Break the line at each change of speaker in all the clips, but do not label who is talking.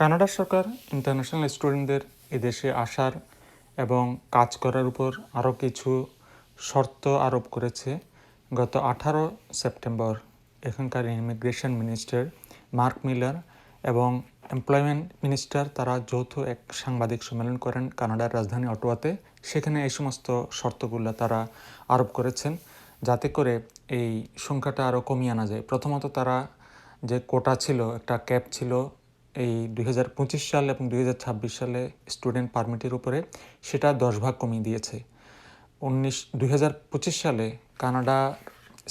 Canada সরকার international স্টুডেন্টদের এদেশে আসার এবং কাজ করার উপর আরও কিছু শর্ত আরোপ করেছে গত আঠারো সেপ্টেম্বর। এখানকার ইমিগ্রেশন মিনিস্টার মার্ক মিলার এবং এমপ্লয়মেন্ট মিনিস্টার তারা যৌথ এক সাংবাদিক সম্মেলন করেন কানাডার রাজধানী অটোয়াতে। সেখানে এই সমস্ত শর্তগুলো তারা আরোপ করেছেন যাতে করে এই সংখ্যাটা আরও কমিয়ে আনা যায়। প্রথমত তারা যে কোটা ছিল, একটা ক্যাপ ছিল এই দুই হাজার পঁচিশ সাল এবং দুই হাজার ছাব্বিশ সালে স্টুডেন্ট পারমিটের উপরে সেটা দশ ভাগ কমিয়ে দিয়েছে। উনিশ, দুই সালে কানাডা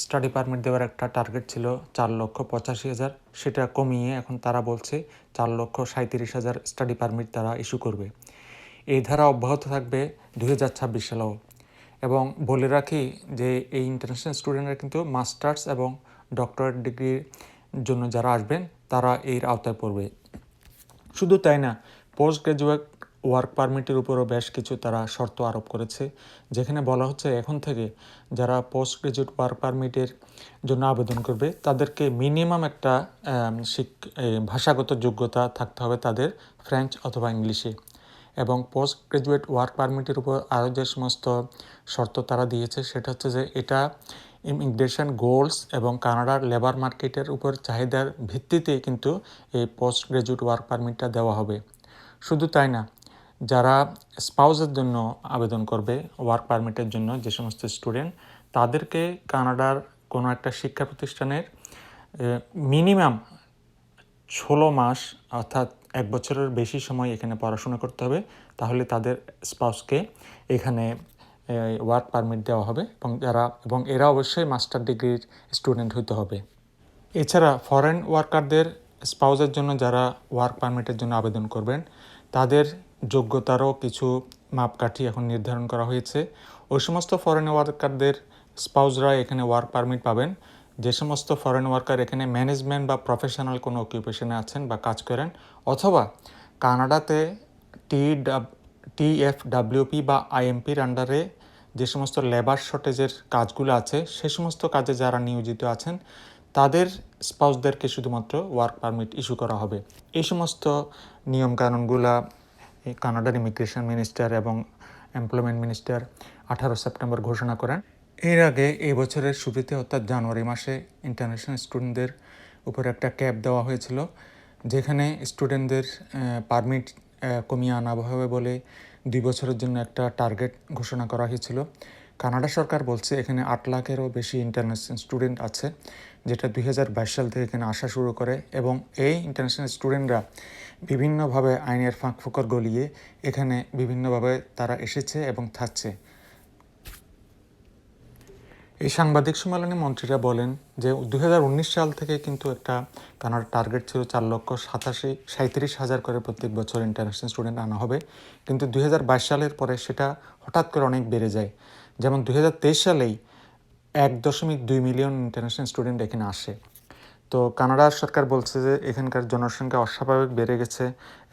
স্টাডি পারমিট দেওয়ার একটা টার্গেট ছিল চার লক্ষ পঁচাশি হাজার। সেটা কমিয়ে এখন তারা বলছে চার লক্ষ সাঁত্রিশ হাজার স্টাডি পারমিট তারা ইস্যু করবে। এই ধারা অব্যাহত থাকবে দুই হাজার ছাব্বিশ সালেও। এবং বলে রাখি যে এই ইন্টারন্যাশনাল স্টুডেন্টরা কিন্তু মাস্টার্স এবং ডক্টরেট ডিগ্রির জন্য যারা আসবেন, তারা এর আওতায় পড়বে। শুধু তাই না পোস্ট গ্রাজুয়েট ওয়ার্ক পারমিটের উপরও বেশ কিছু তারা শর্ত আরোপ করেছে, যেখানে বলা হচ্ছে এখন থেকে যারা পোস্ট গ্রাজুয়েট ওয়ার্ক পারমিটের জন্য আবেদন করবে, তাদেরকে মিনিমাম একটা ভাষাগত যোগ্যতা থাকতে হবে তাদের ফ্রেঞ্চ অথবা ইংলিশে এবং পোস্ট গ্রাজুয়েট ওয়ার্ক পারমিটের উপর আরও যে সমস্ত শর্ত তারা দিয়েছে, সেটা হচ্ছে যে এটা ইমিগ্রেশন গোলস এবং কানাডার লেবার মার্কেটের উপর চাহিদার ভিত্তিতে কিন্তু এই পোস্ট গ্রাজুয়েট ওয়ার্ক পারমিটটা দেওয়া হবে। শুধু তাই না, যারা স্পাউসের জন্য আবেদন করবে ওয়ার্ক পারমিটের জন্য যে সমস্ত স্টুডেন্ট, তাদেরকে কানাডার কোনো একটা শিক্ষা প্রতিষ্ঠানের মিনিমাম ষোলো মাস অর্থাৎ এক বছরের বেশি সময় এখানে পড়াশোনা করতে হবে। তাহলে তাদের স্পাউসকে এখানে ওয়ার্ক পারমিট দেওয়া হবে এবং যারা, এবং এরা অবশ্যই মাস্টার ডিগ্রির স্টুডেন্ট হইতে হবে। এছাড়া ফরেন ওয়ার্কারদের স্পাউসের জন্য যারা ওয়ার্ক পারমিটের জন্য আবেদন করবেন, তাদের যোগ্যতারও কিছু মাপকাঠি এখন নির্ধারণ করা হয়েছে। ওই সমস্ত ফরেন ওয়ার্কারদের স্পাউসরা এখানে ওয়ার্ক পারমিট পাবেন। যে সমস্ত ফরেন ওয়ার্কার এখানে ম্যানেজমেন্ট বা প্রফেশনাল কোনো অকুপেশনে আছেন বা কাজ করেন, অথবা কানাডাতে টি টি এফ ডাব্লিউপি বা আইএমপির আন্ডারে যে সমস্ত লেবার শর্টেজের কাজগুলো আছে, সে সমস্ত কাজে যারা নিয়োজিত আছেন, তাদের স্পাউসদেরকে শুধুমাত্র ওয়ার্ক পারমিট ইস্যু করা হবে। এই সমস্ত নিয়মকানুনগুলা কানাডার ইমিগ্রেশন মিনিস্টার এবং এমপ্লয়মেন্ট মিনিস্টার আঠারো সেপ্টেম্বর ঘোষণা করেন। এর আগে এই বছরের শুরুতে, অর্থাৎ জানুয়ারি মাসে ইন্টারন্যাশনাল স্টুডেন্টদের উপর একটা ক্যাব দেওয়া হয়েছিল, যেখানে স্টুডেন্টদের পারমিট কমিয়ে আনা হবে বলে দুই বছরের জন্য একটা টার্গেট ঘোষণা করা হয়েছিল। কানাডা সরকার বলছে এখানে আট লাখেরও বেশি ইন্টারন্যাশনাল স্টুডেন্ট আছে, যেটা দুই হাজার বাইশ সাল থেকে এখানে আসা শুরু করে এবং এই ইন্টারন্যাশনাল স্টুডেন্টরা বিভিন্নভাবে আইনের ফাঁক ফোকর গলিয়ে এখানে বিভিন্নভাবে তারা এসেছে এবং থাকছে। এই সাংবাদিক সম্মেলনে মন্ত্রীরা বলেন যে দু হাজার উনিশ সাল থেকে কিন্তু একটা কানাডার টার্গেট ছিল চার লক্ষ সাতাশি সাঁত্রিশ হাজার করে প্রত্যেক বছর ইন্টারন্যাশনাল স্টুডেন্ট আনা হবে। কিন্তু দু হাজার বাইশ সালের পরে সেটা হঠাৎ করে অনেক বেড়ে যায়। যেমন দুই হাজার তেইশ সালেই এক দশমিক দুই মিলিয়ন ইন্টারন্যাশনাল স্টুডেন্ট এখানে আসে। তো কানাডার সরকার বলছে যে এখানকার জনসংখ্যা অস্বাভাবিক বেড়ে গেছে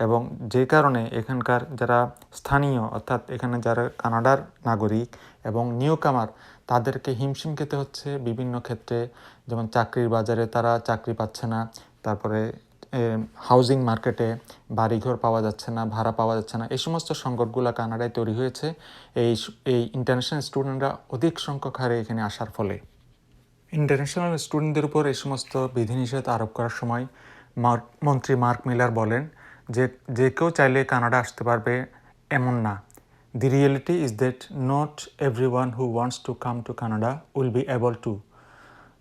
এবং যে কারণে এখানকার যারা স্থানীয়, অর্থাৎ এখানে যারা কানাডার নাগরিক এবং নিউ কামার তাদেরকে হিমশিম খেতে হচ্ছে বিভিন্ন ক্ষেত্রে। যেমন চাকরির বাজারে তারা চাকরি পাচ্ছে না, তারপরে হাউজিং মার্কেটে বাড়িঘর পাওয়া যাচ্ছে না, ভাড়া পাওয়া যাচ্ছে না, এই সমস্ত সংকটগুলো কানাডায় তৈরি হয়েছে। এই এই ইন্টারন্যাশনাল স্টুডেন্টরা অধিক সংখ্যক হারে এখানে আসার ফলে। ইন্টারন্যাশনাল স্টুডেন্টদের উপর এই সমস্ত বিধিনিষেধ আরোপ করার সময় মন্ত্রী মার্ক মিলার বলেন যে যে কেউ চাইলে কানাডা আসতে পারবে এমন না। Reality is that not every one who wants to come to Canada will be able to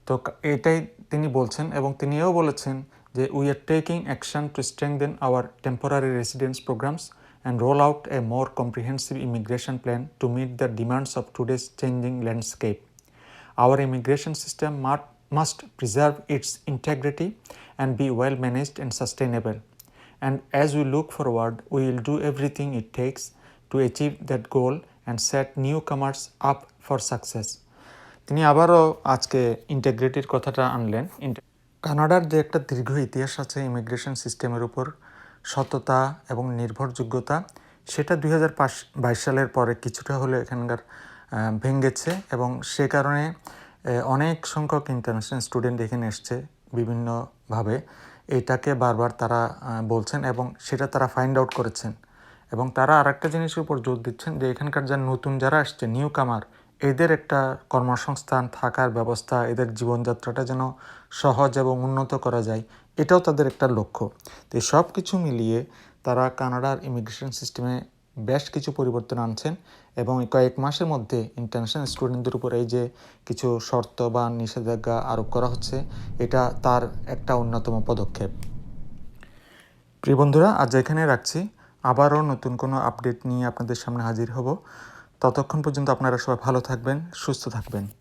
তো এটাই তিনি বলছেন এবং তিনি এও বলেছেন যে we are taking action to strengthen our temporary residence programs and roll out a more comprehensive immigration plan to meet the demands of today's changing landscape Our immigration system mu- must preserve its integrity and be well managed and sustainable. And as we look forward, we will do everything it takes to achieve that goal and set newcomers up for success. তিনি আবারও আজকে ইন্টেগ্রিটির কথাটা আনলেন। কানাডার যে একটা দীর্ঘ ইতিহাস আছে ইমিগ্রেশন সিস্টেমের উপর, সততা এবং নির্ভরযোগ্যতা, সেটা দুই হাজার বাইশ সালের পরে কিছুটা হলে এখানকার ভেঙেছে এবং সে কারণে অনেক সংখ্যক ইন্টারন্যাশনাল স্টুডেন্ট এখানে এসছে বিভিন্নভাবে। এটাকে বারবার তারা বলছেন এবং সেটা তারা ফাইন্ড আউট করেছেন। এবং তারা আর একটা জিনিসের উপর জোর দিচ্ছেন যে এখানকার যারা নতুন যারা আসছে নিউ কামার এদের একটা কর্মসংস্থান থাকার ব্যবস্থা, এদের জীবনযাত্রাটা যেন সহজ এবং উন্নত করা যায়, এটাও তাদের একটা লক্ষ্য। তো সব কিছু মিলিয়ে তারা কানাডার ইমিগ্রেশন সিস্টেমে বেশ কিছু পরিবর্তন আনছেন এবং কয়েক মাসের মধ্যে ইন্টারন্যাশনাল স্টুডেন্টদের উপর এই যে কিছু শর্ত বা নিষেধাজ্ঞা আরোপ করা হচ্ছে, এটা তার একটা অন্যতম পদক্ষেপ। প্রিয় বন্ধুরা, আজ এখানে রাখছি। আবারও নতুন কোনো আপডেট নিয়ে আপনাদের সামনে হাজির হব। ততক্ষণ পর্যন্ত আপনারা সবাই ভালো থাকবেন, সুস্থ থাকবেন।